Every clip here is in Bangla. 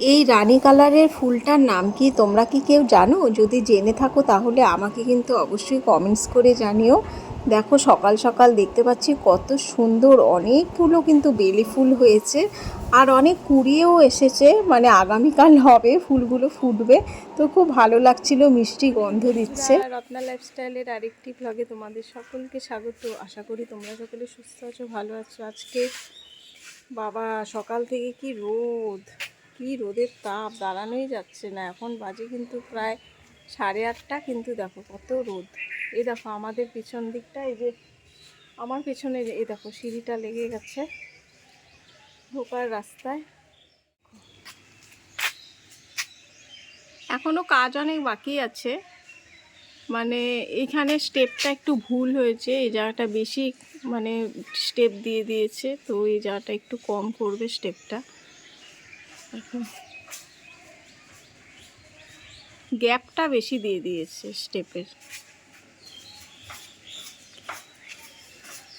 এই রানী কালারের ফুলটার নাম কি তোমরা কি কেউ জানো? যদি জেনে থাকো তাহলে আমাকে কিন্তু অবশ্যই কমেন্টস করে জানিও। দেখো সকাল সকাল দেখতে পাচ্ছি কত সুন্দর অনেকগুলো কিন্তু বেলি ফুল হয়েছে। আর অনেক কুড়িয়েও এসেছে মানে আগামীকাল হবে, ফুলগুলো ফুটবে। তো খুব ভালো লাগছিল, মিষ্টি গন্ধ দিচ্ছে। রত্না লাইফস্টাইলের আরেকটি ব্লগে তোমাদের সকলকে স্বাগত। আশা করি তোমরা সকলে সুস্থ আছো, ভালো আছো। আজকে বাবা, সকাল থেকে কি রোদ! কি রোদের তাপ, দাঁড়ানোই যাচ্ছে না। এখন বাজে কিন্তু প্রায় সাড়ে আটটা, কিন্তু দেখো কত রোদ। এই দেখো আমাদের পিছন দিকটা, এই যে আমার পেছনে এই দেখো সিঁড়িটা লেগে গেছে ঢোকার রাস্তায়। এখনও কাজ অনেক বাকি আছে। মানে এখানে স্টেপটা একটু ভুল হয়েছে, এই জায়গাটা বেশি মানে স্টেপ দিয়ে দিয়েছে, তো এই জায়গাটা একটু কম করবে স্টেপটা। গ্যাপটা বেশি দিয়ে দিয়েছে স্টেপের।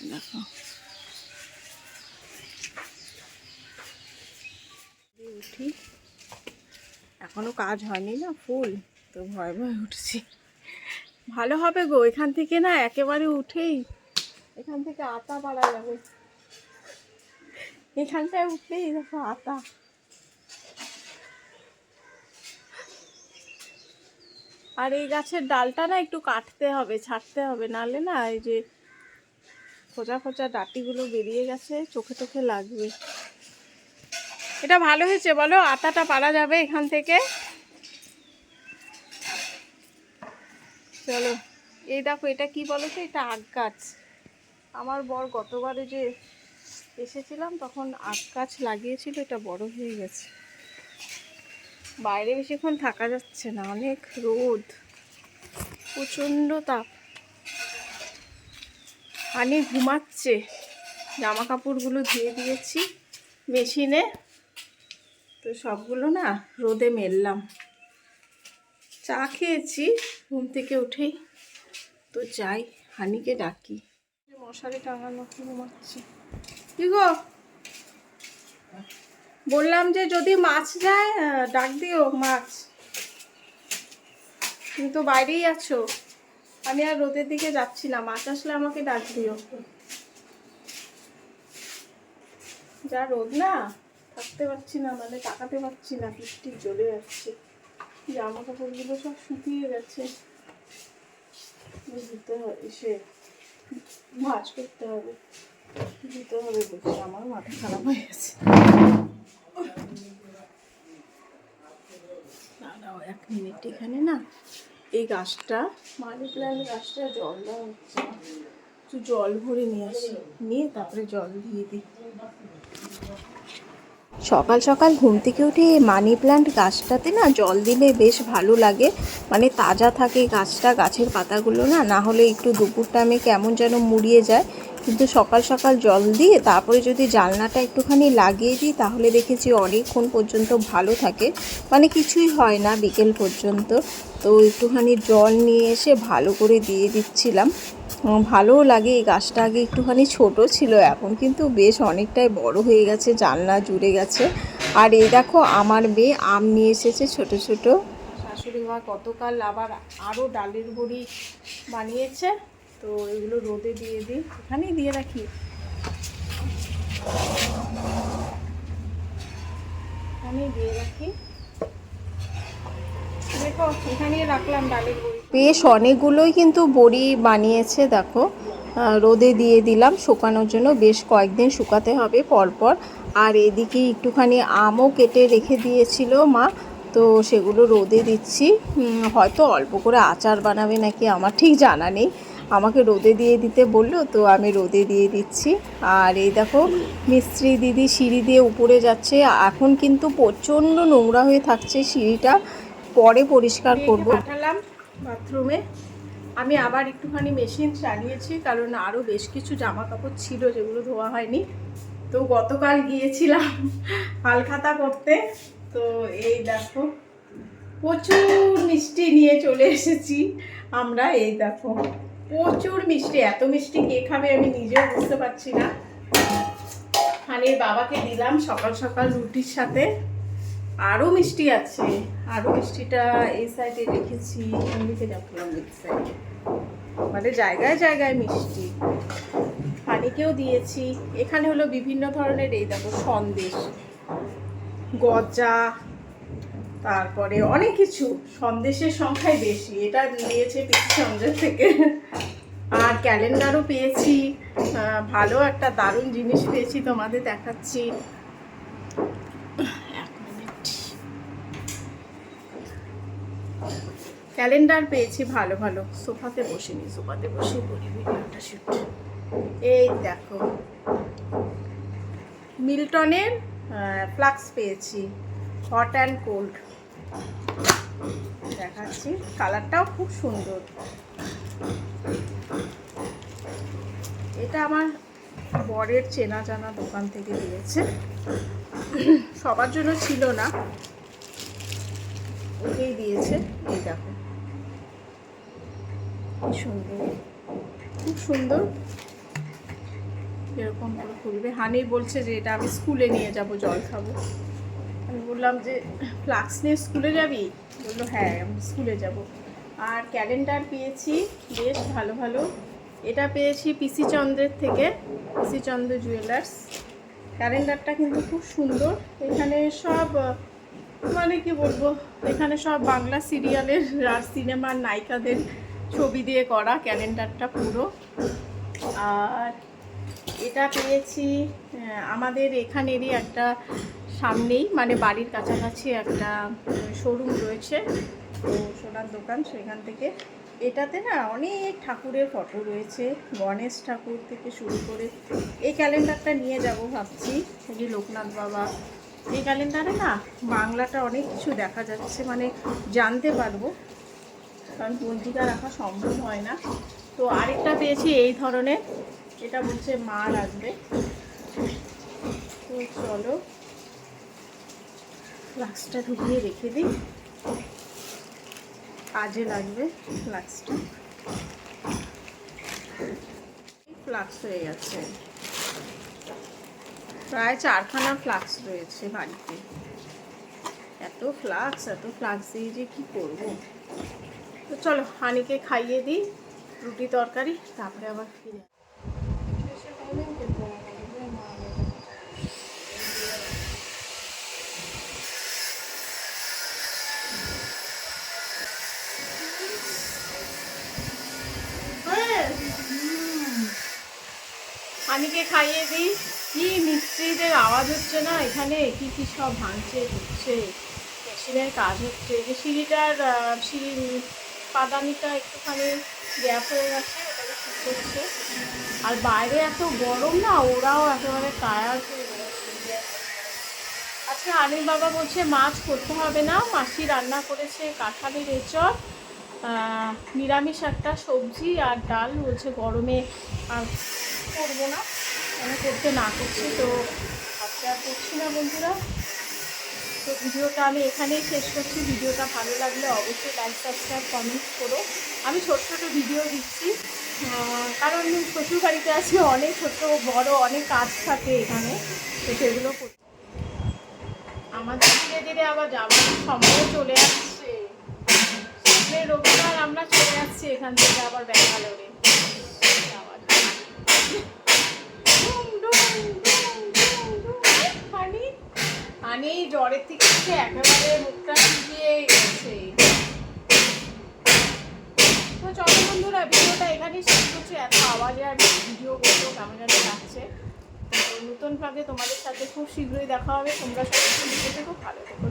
দেখো। উঠি। এখনও কাজ হয়নি না ফুল, তো ভয় ভয় উঠছি। ভালো হবে গো, এখান থেকে না একেবারে উঠেই, এখান থেকে আতা পাড়া যাবে। এখানটায় উঠলেই দেখো আতা। আর এই গাছের ডালটা না একটু কাটতে হবে, ছাড়তে হবে নালে না এই যে খোঁচা খোঁচা ডাটিগুলো বেরিয়ে গেছে, চোখে চোখে লাগবে। এটা ভালো হয়েছে, বলো? আতাটা পারা যাবে এখান থেকে? চলো, এই দেখো, এটা কি বলো তো? এটা আগ গাছ। আমার বর গতবারে যে এসেছিলাম, তখন আগ গাছ লাগিয়েছিল, এটা বড় হয়ে গেছে। বাইরে বেশিক্ষণ থাকা যাচ্ছে না, অনেক রোদ, প্রচণ্ড তাপ। পানি ঘুমাচ্ছে জামা কাপড়গুলো ধুয়ে দিয়েছি, মেশিনে। তো সবগুলো না রোদে মেললাম। চা খেয়েছি, ঘুম থেকে উঠেই। তো যাই, হানিকে ডাকি। মশারি টাঙানো ঘুমাচ্ছি। কি গো? বললাম যে যদি মাছ যায় ডাক দিও মাছ। তুমি তো বাইরেই আছো। আমি আর রোদের দিকে যাচ্ছি না, মাছ আসলে আমাকে ডাক দিও। যা রোদ না, থাকতে পারছি না মানে তাকাতে পারছি না, বৃষ্টি জ্বলে যাচ্ছে। জামা কাপড়গুলো সব শুকিয়ে গেছে। ধুতে হবে সে মাছ করতে হবে। ধুতে হবে বসে আমার মাথা খারাপ হয়ে গেছে। এক মিনিট এখানে না, এই গাছটা, মানি প্ল্যান্ট গাছটা জল দেওয়া হচ্ছে। একটু জল ভরে নিয়ে আসি। নিয়ে তারপরে জল দিয়ে দিই। সকাল সকাল ঘুম থেকে উঠে মানি প্ল্যান্ট গাছটাতে না জল দিলে বেশ ভালো লাগে। মানে তাজা থাকে গাছটা, গাছের পাতাগুলো না না হলে একটু দুপুর টাইমে কেমন যেন মুড়িয়ে যায়। কিন্তু সকাল সকাল জল দিয়ে তারপরে যদি জানলাটা একটুখানি লাগিয়ে দিই, তাহলে দেখেছি অনেকক্ষণ পর্যন্ত ভালো থাকে। মানে কিছুই হয় না বিকেল পর্যন্ত। তো একটুখানি জল নিয়ে এসে ভালো করে দিয়ে দিচ্ছিলাম। ভালোও লাগে, এই গাছটা আগে একটুখানি ছোট ছিল, এখন কিন্তু বেশ অনেকটাই বড় হয়ে গেছে জানলা জুড়ে গেছে। আর এই দেখো, আমার মেয়ে আম নিয়ে এসেছে ছোট ছোট। শাশুড়ি মা গতকাল আবার আরও ডালের বড়ি বানিয়েছে। তো এগুলো রোদে দিয়ে দিই। এখানেই দিয়ে রাখি। দিয়ে রাখি। বেশ, অনেকগুলোই কিন্তু বড়ি বানিয়েছে, দেখো। রোদে দিয়ে দিলাম শুকানোর জন্য। বেশ কয়েকদিন শুকাতে হবে পরপর। আর এদিকে একটুখানি আমও কেটে রেখে দিয়েছিল মা। তো সেগুলো রোদে দিচ্ছি। হয়তো অল্প করে আচার বানাবে নাকি আমার ঠিক জানা নেই। আমাকে রোদে দিয়ে দিতে বলল তো আমি রোদে দিয়ে দিচ্ছি। আর এই দেখো মিস্ত্রি দিদি সিঁড়ি দিয়ে উপরে যাচ্ছে। এখন কিন্তু প্রচণ্ড নোংরা হয়ে থাকছে সিঁড়িটা। পরে পরিষ্কার করব। পাঠালাম বাথরুমে। আমি আবার একটুখানি মেশিন চালিয়েছি কারণ আরও বেশ কিছু জামা কাপড় ছিল যেগুলো ধোয়া হয়নি। তো গতকাল গিয়েছিলাম হালখাতা করতে। তো এই দেখো প্রচুর মিষ্টি নিয়ে চলে এসেছি আমরা এই দেখো। প্রচুর মিষ্টি, এত মিষ্টি কে খাবে আমি নিজেও বুঝতে পারছি না। হানির বাবাকে দিলাম সকাল সকাল রুটির সাথে। আরও মিষ্টি আছে আরও মিষ্টিটা এই সাইডে রেখেছি, এমনিতে রাখলাম এই সাইডে মানে জায়গায় জায়গায় মিষ্টি। হানিকেও দিয়েছি, এখানে হলো বিভিন্ন ধরনের এই দেখো সন্দেশ, গজা তারপরে অনেক কিছু, সন্দেশের সংখ্যাই বেশি, এটা দিয়েছে পিসি সন্দেশ থেকে। আর ক্যালেন্ডারও পেয়েছি ভালো একটা দারুণ জিনিস পেয়েছি তোমাদের দেখাচ্ছি। ক্যালেন্ডার পেয়েছি ভালো ভালো। সোফাতে বসিনি, সোফাতে বসে করি ভিডিওটা শুট এই দেখো। মিল্টনের ফ্লাক্স পেয়েছি, হট অ্যান্ড কোল্ড। দেখাচ্ছি। কালারটাও খুব সুন্দর। এটা আমার বরের চেনা জানা দোকান থেকে দিয়েছে। সবার জন্য ছিল না। ওকেই দিয়েছে। এই দেখো। সুন্দর। খুব সুন্দর। এরকম করে খুলবে। হানি বলছে যে, এটা আমি স্কুলে নিয়ে যাব, জল খাব। আমি বললাম যে, ফ্লাক্স নিয়ে স্কুলে যাবি? বলল হ্যাঁ আমি স্কুলে যাব। আর ক্যালেন্ডার পেয়েছি, বেশ ভালো ভালো। এটা পেয়েছি পিসি চন্দ্রের থেকে, পিসি চন্দ্র জুয়েলার্স ক্যালেন্ডারটা কিন্তু খুব সুন্দর। এখানে সব মানে কি বলব, এখানে সব বাংলা সিরিয়ালের আর সিনেমার নায়িকাদের ছবি দিয়ে করা ক্যালেন্ডারটা পুরো। আর এটা পেয়েছি আমাদের এখানেরই একটা সামনেই মানে বাড়ির কাছাকাছি একটা শোরুম রয়েছে। তো সোনার দোকান সেখান থেকে। এটাতে না অনেক ঠাকুরের ফটো রয়েছে। গণেশ ঠাকুর থেকে শুরু করে এই ক্যালেন্ডারটা নিয়ে যাব ভাবছি। যে লোকনাথ বাবা। এই ক্যালেন্ডারে না বাংলাটা অনেক কিছু দেখা যাচ্ছে মানে জানতে পারব। কারণ পঞ্জিকা রাখা সম্ভব হয় না। তো আরেকটা পেয়েছি এই ধরনের। এটা বলছে মা রাখবে। তো চলো। ফ্লাক্সটা ঢুকিয়ে রেখে দিই। কাজে লাগবে ফ্লাক্সটা। ফ্লাক্স হয়ে গেছে। প্রায় চারখানা ফ্লাক্স রয়েছে বাড়িতে। এত ফ্লাক্স এত ফ্লাক্স দিয়ে যে কী করব? তো চলো, হানিকে খাইয়ে দিই, রুটি তরকারি, তারপরে আবার ফিরে হানিকে খাইয়ে দিই? কি মিস্ত্রিদের আওয়াজ হচ্ছে না? এখানে কি কি সব ভাঙছে হচ্ছে মেশিনের কাজ হচ্ছে। যে সিঁড়িটার আহ, সিঁড়ি পাদানিটা একটুখানি গ্যাপ হয়ে গেছে করছে। আর বাইরে এত গরম না ওরাও একেবারে টায়ার্ড হয়ে আজকে আনির বাবা বলছে মাছ করতে হবে না মাসি রান্না করেছে কাঁঠালের আহ, নিরামিষ একটা সবজি আর ডাল বলছে গরমে আর করব না। আমি করতে না করছি তো আজকে আর করছি না বন্ধুরা। তো ভিডিওটা আমি এখানেই শেষ করছি। ভিডিওটা ভালো লাগলে অবশ্যই লাইক সাবস্ক্রাইব কমেন্ট করো। আমি ছোট ছোট ভিডিও দিচ্ছি। কারণ শ্বশুর বাড়িতে আছি, অনেক ছোট, বড়, অনেক কাজ থাকে এখানে। তো সেগুলো আমাদের ধীরে ধীরে আবার যাওয়ার সময় চলে আসছে। রবিবার আমরা চলে যাচ্ছি এখান থেকে আবার ব্যাঙ্গালোরে। জ্বরের থেকে একেবারে মুখটা তো ভিডিওটা এখানেই এত আওয়াজে আর ভিডিও নতুন ভাবে তোমাদের সাথে খুব শীঘ্রই দেখা হবে। তোমরা সবাই থেকো, ভালো থেকো।